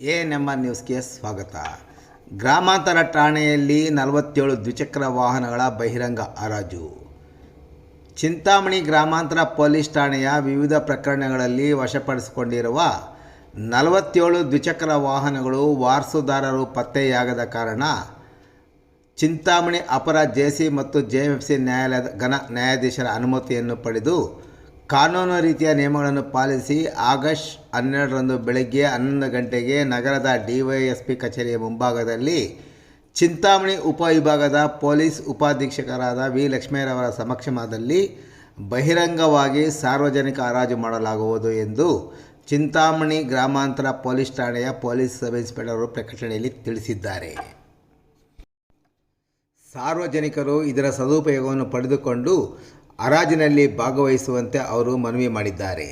A ನಮ್ಮ ನ್ಯೂಸ್ಗೆ ಸ್ವಾಗತ. ಗ್ರಾಮಾಂತರ ಠಾಣೆಯಲ್ಲಿ ನಲವತ್ತೇಳು ದ್ವಿಚಕ್ರ ವಾಹನಗಳ ಬಹಿರಂಗ ಹರಾಜು. ಚಿಂತಾಮಣಿ ಗ್ರಾಮಾಂತರ ಪೊಲೀಸ್ ಠಾಣೆಯ ವಿವಿಧ ಪ್ರಕರಣಗಳಲ್ಲಿ ವಶಪಡಿಸಿಕೊಂಡಿರುವ ನಲವತ್ತೇಳು ದ್ವಿಚಕ್ರ ವಾಹನಗಳು ವಾರಸುದಾರರು ಪತ್ತೆಯಾಗದ ಕಾರಣ ಚಿಂತಾಮಣಿ ಅಪರ ಜೆಸಿ ಮತ್ತು ಜೆಎಫ್ಸಿ ನ್ಯಾಯಾಲಯದ ಘನ ನ್ಯಾಯಾಧೀಶರ ಅನುಮತಿಯನ್ನು ಪಡೆದು ಕಾನೂನು ರೀತಿಯ ನಿಯಮಗಳನ್ನು ಪಾಲಿಸಿ ಆಗಸ್ಟ್ ಹನ್ನೆರಡರಂದು ಬೆಳಗ್ಗೆ ಹನ್ನೊಂದು ಗಂಟೆಗೆ ನಗರದ ಡಿವೈಎಸ್ಪಿ ಕಚೇರಿಯ ಮುಂಭಾಗದಲ್ಲಿ ಚಿಂತಾಮಣಿ ಉಪವಿಭಾಗದ ಪೊಲೀಸ್ ಉಪಾಧೀಕ್ಷಕರಾದ ವಿ ಲಕ್ಷ್ಮೇರವರ ಸಮಕ್ಷಮದಲ್ಲಿ ಬಹಿರಂಗವಾಗಿ ಸಾರ್ವಜನಿಕ ಹರಾಜು ಮಾಡಲಾಗುವುದು ಎಂದು ಚಿಂತಾಮಣಿ ಗ್ರಾಮಾಂತರ ಪೊಲೀಸ್ ಠಾಣೆಯ ಪೊಲೀಸ್ ಸಬ್ ಇನ್ಸ್ಪೆಕ್ಟರ್ ಪ್ರಕಟಣೆಯಲ್ಲಿ ತಿಳಿಸಿದ್ದಾರೆ. ಸಾರ್ವಜನಿಕರು ಇದರ ಸದುಪಯೋಗವನ್ನು ಪಡೆದುಕೊಂಡು ಹರಾಜಿನಲ್ಲಿ ಭಾಗವಹಿಸುವಂತೆ ಅವರು ಮನವಿ ಮಾಡಿದ್ದಾರೆ.